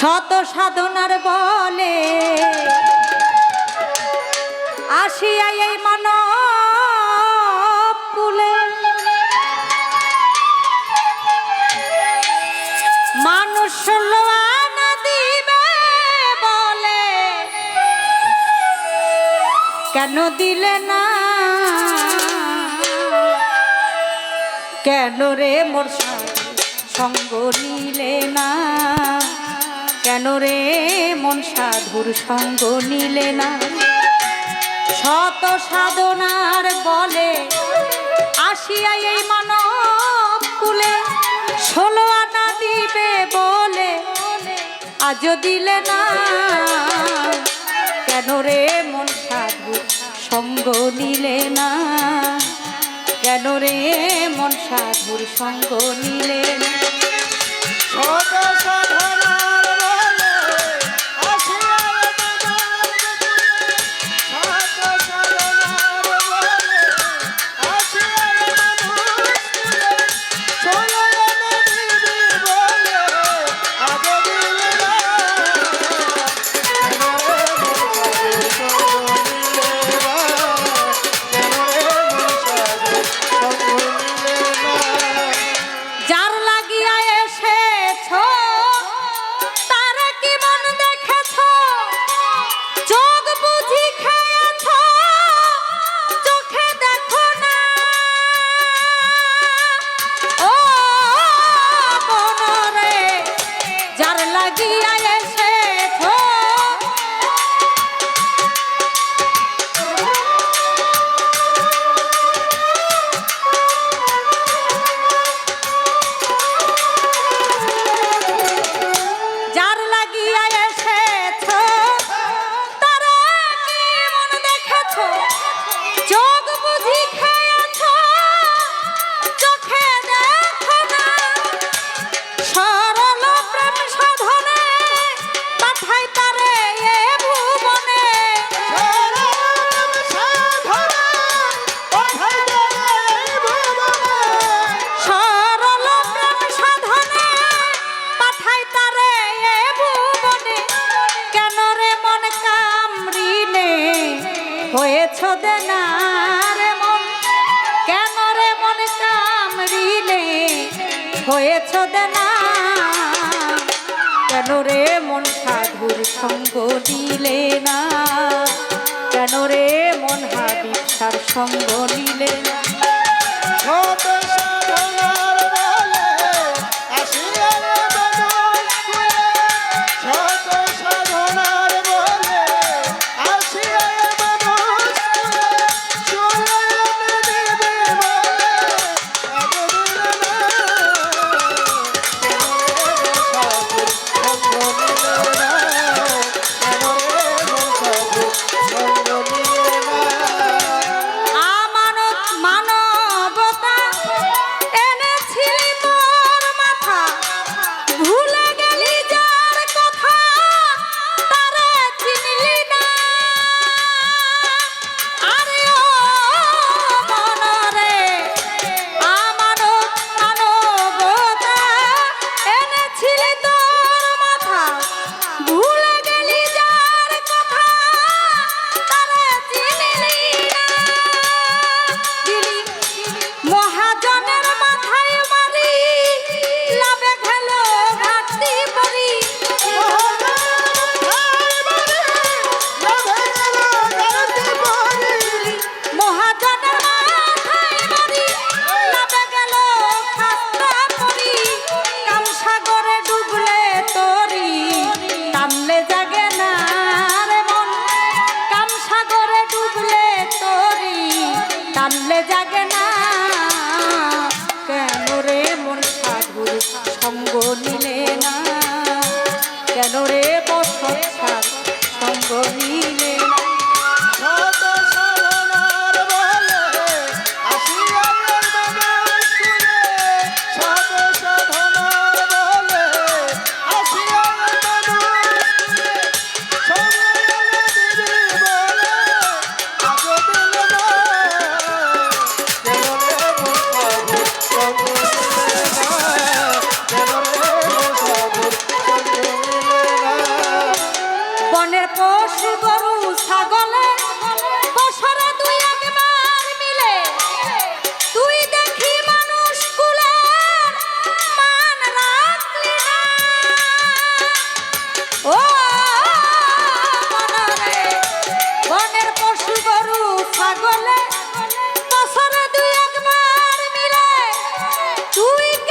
শত সাধনার বলে আসিয়া এই মন কুলে। মানুষ বলে। কেন দিলে না? কেন রে মোর সঙ্গ নিলে না? কেন রে মন সাধুর সঙ্গ নিলে না? শত সাধনার বলে আসিয়া এই মানব কুলে, ষোলো আনা দিবে বলে আজ দিলে না। কেন রে মন সাধু সঙ্গ নিলে না? কেন রে মন সাধুর সঙ্গ নিলে না? হয়েছ দেনা মন? কেন রে মন কামড়িলে? হয়েছ দেনা? কেন রে মন সাধুর সঙ্গ দিলে না? কেন রে মন হাবিসার সঙ্গ নিলে না? সঙ্গ নিলে না। কেন রে বসত সঙ্গ নিলে তুই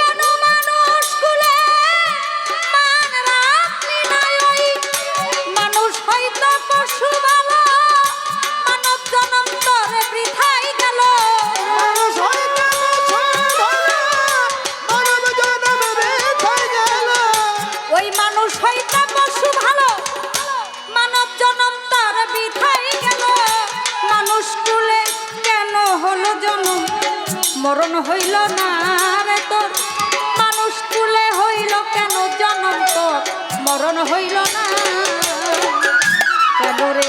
মরণ হইল না রে তোর? মানুষ কুলে হইল কেন জনন্ত মরণ হইল না। কেন রে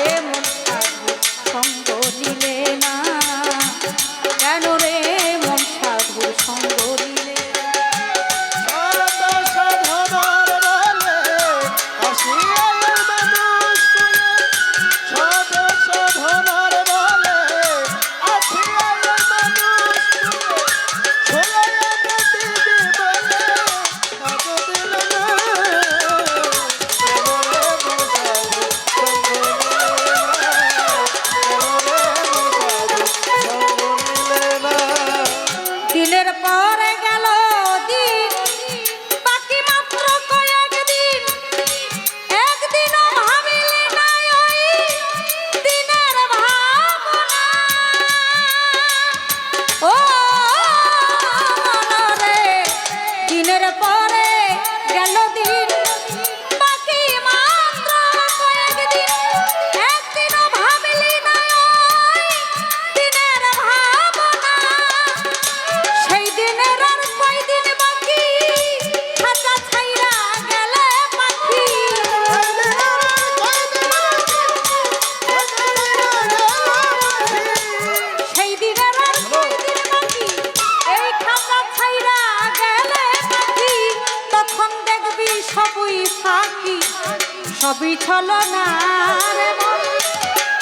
বিছল না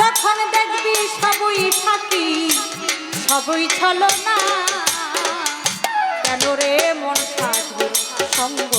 তখন দেখবি সবই থাকি সবই ছল কেন রে মন সাধু সঙ্গ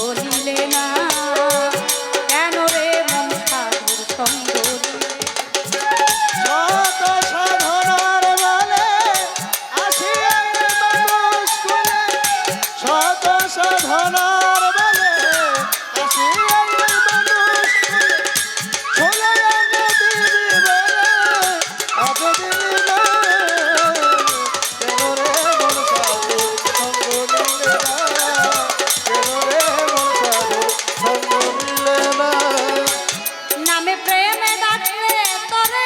প্রেমে ডাকলে তরে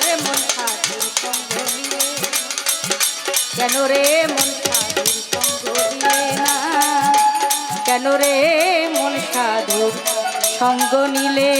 রে মন সাধুর সঙ্গ নিয়ে কেন রে মন সাধুর সঙ্গ নিয়ে কেন রে মন সাধুর সঙ্গ নিলে